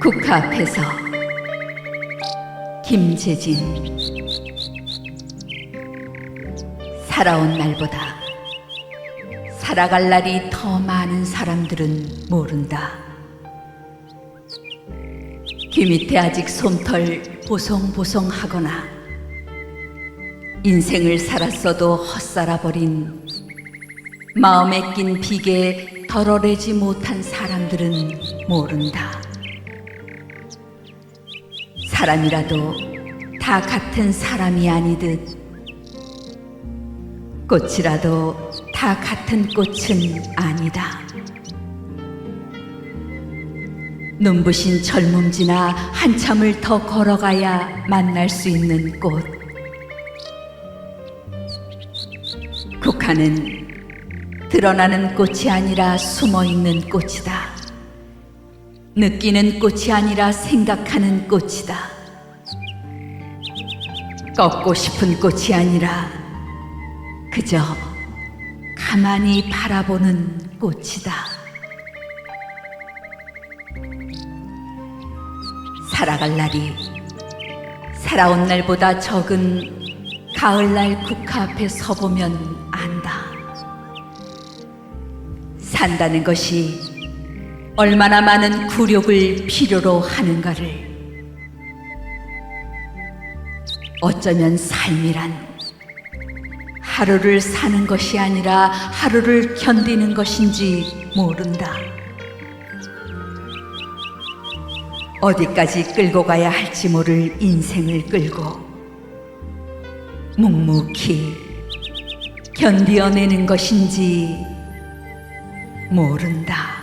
국가 앞에서 김재진 살아온 날보다 살아갈 날이 더 많은 사람들은 모른다. 김이태 아직 솜털 보송보송하거나 인생을 살았어도 헛살아버린 마음에 낀 빅에 덜어내지 못한 사람들은 모른다. 사람이라도 다 같은 사람이 아니듯 꽃이라도 다 같은 꽃은 아니다. 눈부신 젊음 지나 한참을 더 걸어가야 만날 수 있는 꽃. 국화는 드러나는 꽃이 아니라 숨어 있는 꽃이다. 느끼는 꽃이 아니라 생각하는 꽃이다. 꺾고 싶은 꽃이 아니라 그저 가만히 바라보는 꽃이다. 살아갈 날이 살아온 날보다 적은 가을날 국화 앞에 서보면 안다. 산다는 것이 얼마나 많은 굴욕을 필요로 하는가를 어쩌면 삶이란 하루를 사는 것이 아니라 하루를 견디는 것인지 모른다. 어디까지 끌고 가야 할지 모를 인생을 끌고 묵묵히 견디어내는 것인지 모른다.